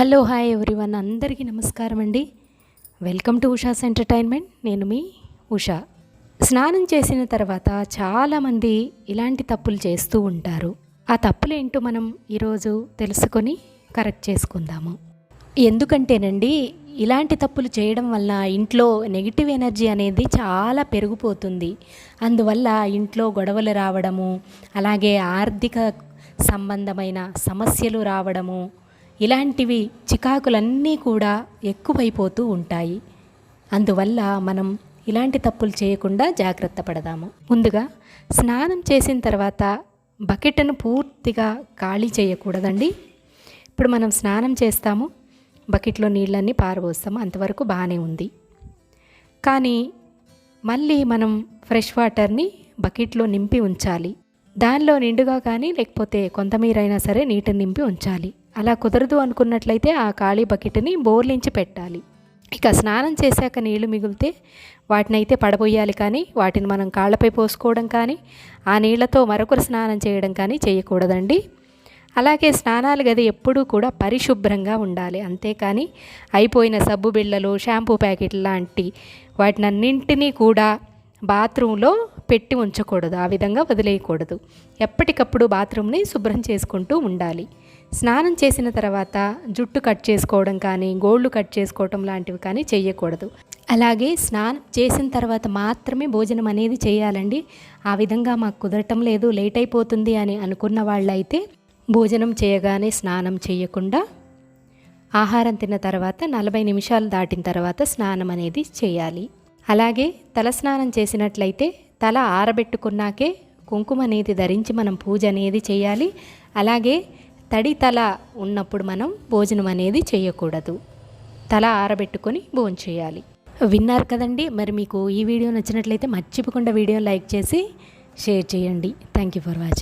Hello hi everyone. అందరికీ నమస్కారం అండి. Welcome to Usha's entertainment. నేను మీ ఉషా. స్నానం చేసిన తర్వాత చాలామంది ఇలాంటి తప్పులు చేస్తూ ఉంటారు. ఆ తప్పులు ఏంటో మనం ఈరోజు తెలుసుకొని కరెక్ట్ చేసుకుందాము. ఎందుకంటేనండి ఇలాంటి తప్పులు చేయడం వల్ల ఇంట్లో నెగిటివ్ ఎనర్జీ అనేది చాలా పెరిగిపోతుంది. అందువల్ల ఇంట్లో గొడవలు రావడము అలాగే ఆర్థిక సంబంధమైన సమస్యలు రావడము ఇలాంటివి చికాకులన్నీ కూడా ఎక్కువైపోతూ ఉంటాయి. అందువల్ల మనం ఇలాంటి తప్పులు చేయకుండా జాగ్రత్త పడదాము. ముందుగా స్నానం చేసిన తర్వాత బకెట్ను పూర్తిగా ఖాళీ చేయకూడదండి. ఇప్పుడు మనం స్నానం చేస్తాము. బకెట్లో నీళ్ళన్నీ పారబోస్తాము. అంతవరకు బాగానే ఉంది. కానీ మళ్ళీ మనం ఫ్రెష్ వాటర్ని బకెట్లో నింపి ఉంచాలి. దానిలో నిండుగా కానీ లేకపోతే కొంతమీరైనా సరే నీటిని నింపి ఉంచాలి. అలా కుదరదు అనుకున్నట్లయితే ఆ ఖాళీ బకెట్ని బోర్లించి పెట్టాలి. ఇక స్నానం చేశాక నీళ్ళు మిగిలితే వాటిని అయితే పడబోయాలి కానీ వాటిని మనం కాళ్ళపై పోసుకోవడం కానీ ఆ నీళ్ళతో మరొకరు స్నానం చేయడం కానీ చేయకూడదండి. అలాగే స్నానాలు గది ఎప్పుడూ కూడా పరిశుభ్రంగా ఉండాలి. అంతేకాని అయిపోయిన సబ్బు బిళ్ళలు షాంపూ ప్యాకెట్లు లాంటి వాటినన్నింటినీ కూడా బాత్రూంలో పెట్టి ఉంచకూడదు. ఆ విధంగా వదిలేయకూడదు. ఎప్పటికప్పుడు బాత్రూమ్ని శుభ్రం చేసుకుంటూ ఉండాలి. స్నానం చేసిన తర్వాత జుట్టు కట్ చేసుకోవడం కానీ గోళ్ళు కట్ చేసుకోవటం లాంటివి కానీ చేయకూడదు అలాగే స్నానం చేసిన తర్వాత మాత్రమే భోజనం అనేది చేయాలండి. ఆ విధంగా మాకు కుదరటం లేదు లేట్ అయిపోతుంది అని అనుకున్న వాళ్ళైతే భోజనం చేయగానే స్నానం చేయకుండా ఆహారం తిన్న తర్వాత నలభై నిమిషాలు దాటిన తర్వాత స్నానం అనేది చేయాలి. అలాగే తలస్నానం చేసినట్లయితే తల ఆరబెట్టుకున్నాకే కుంకుమ అనేది ధరించి మనం పూజ అనేది చేయాలి. అలాగే తడి తల ఉన్నప్పుడు మనం భోజనం అనేది చేయకూడదు. తల ఆరబెట్టుకొని భోజనం చేయాలి. విన్నారు కదండి? మరి మీకు ఈ వీడియో నచ్చినట్లయితే మర్చిపోకుండా వీడియో లైక్ చేసి షేర్ చేయండి. Thank you for watching.